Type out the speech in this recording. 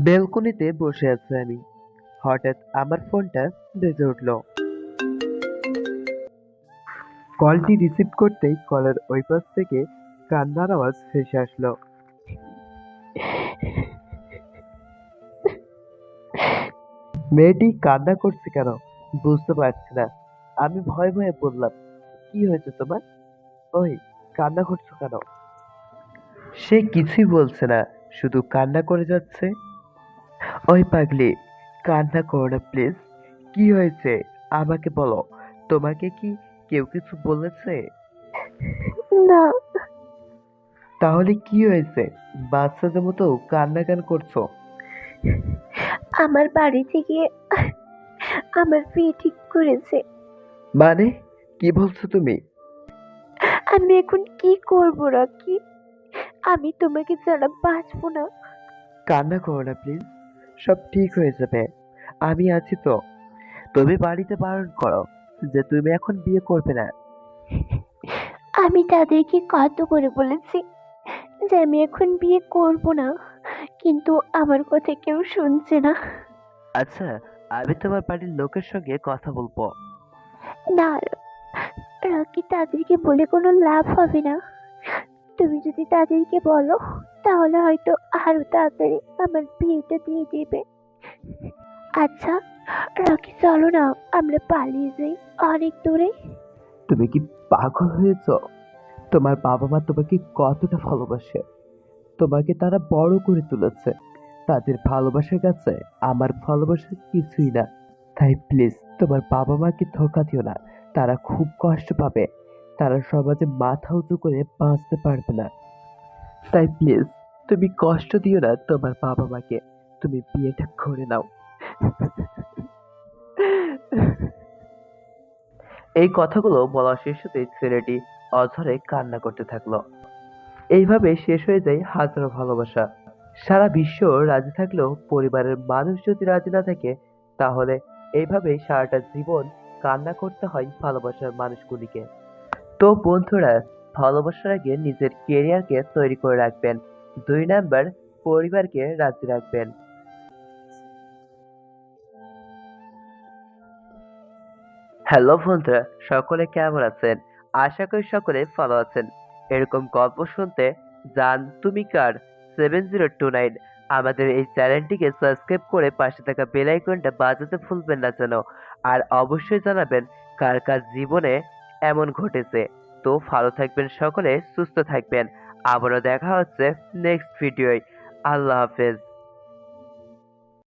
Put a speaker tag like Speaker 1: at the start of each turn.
Speaker 1: বেলকনিতে বসে আছি আমি। হঠাৎ আমার ফোনটা বেজে উঠল। কলটি রিসিভ করতেই কলের ওই পাশ থেকে কান্নার আওয়াজ ভেসে আসলো। মেয়েটি কান্না করছে কেন? বুঝতে পারছি না। আমি ভয়ে ভয়ে বললাম, কি হয়েছে তোমার? ওই, কান্না করছ কেন? সে কিছুই বলছে না, শুধু কান্না করে যাচ্ছে। ওই পাগলি কান্না করো না প্লিজ কি হয়েছে? আমাকে বলো। তোমাকে কি কেউ কিছু বলেছে?
Speaker 2: না।
Speaker 1: তাহলে কি হয়েছে? বাচ্চাদের মতো কান্না কেন করছ।
Speaker 2: আমার বাড়ি থেকে আমার বিয়ে ঠিক করেছে।
Speaker 1: মানে? কি বলছো তুমি?
Speaker 2: আমি এখন কি করব রাকি? আমি তোমাকে ছাড়া বাঁচবো না।
Speaker 1: কান্না করো না প্লিজ সব ঠিক হয়ে যাবে। আমি আছি তো। তুমি বাড়িতে বারণ করো যে তুমি এখন বিয়ে করবে না।
Speaker 2: আমি তাদেরকে কত করে বলেছি যে আমি এখন বিয়ে করব না কিন্তু আমার কথা কেউ শুনছে না।
Speaker 1: আচ্ছা আমি তোমার বাড়ির লোকের সঙ্গে কথা বলব।
Speaker 2: না রাকি তাদেরকে বলে কোনো লাভ হবে না। তুমি যদি তাদেরকে বলো, তাহলে হয়তো আরও তাড়াতাড়ি আমার বিয়েটা দিয়ে দেবে। আচ্ছা রাকি, চলো না, আমরা পালিয়ে যাই অনেক দূরে।
Speaker 1: তুমি কি পাগল হয়েছ? তোমার বাবা মা তোমাকে কতটা ভালোবাসে? তোমাকে তারা বড় করে তুলেছে। তাদের ভালোবাসার কাছে আমার ভালোবাসা কিছুই না। তাই প্লিজ তোমার বাবা মাকে ধোকা দিও না। তারা খুব কষ্ট পাবে। তারা সমাজে মাথা উঁচু করে বাঁচতে পারবে না। তাই প্লিজ তুমি কষ্ট দিও না তোমার বাবা মাকে। তুমি বিয়েটা করে নাও। এই কথাগুলো বলা শেষ হতেই ছেলেটি অঝরে কান্না করতে থাকল। এইভাবে শেষ হয়ে যায় হাজারো ভালোবাসা। সারা বিশ্ব রাজি থাকলেও পরিবারের মানুষ যদি রাজি না থাকে, তাহলে এইভাবেই সারাটা জীবন কান্না করতে হয় ভালোবাসার মানুষগুলিকে। তো বন্ধুরা, ভালোবাসার আগে নিজের কেরিয়ারকে তৈরি করে রাখবেন। দুই নাম্বার পরিবারকে রাজি রাখবেন। হ্যালো বন্ধুরা, সকলে কেমন আছেন? আশা করি সকলে ভালো আছেন। এরকম গল্প শুনতে জান তুমি কার? সেভেন জিরো টু নাইন আমাদের এই চ্যানেলটিকে সাবস্ক্রাইব করে পাশে থাকা বেল আইকনটা বাজাতে ভুলবেন না যেন। আর অবশ্যই জানাবেন কার কার জীবনে এমন ঘটেছে। তো ভালো থাকবেন সকলে, সুস্থ থাকবেন। আবারও দেখা হচ্ছে নেক্সট ভিডিওয় আল্লাহ হাফেজ।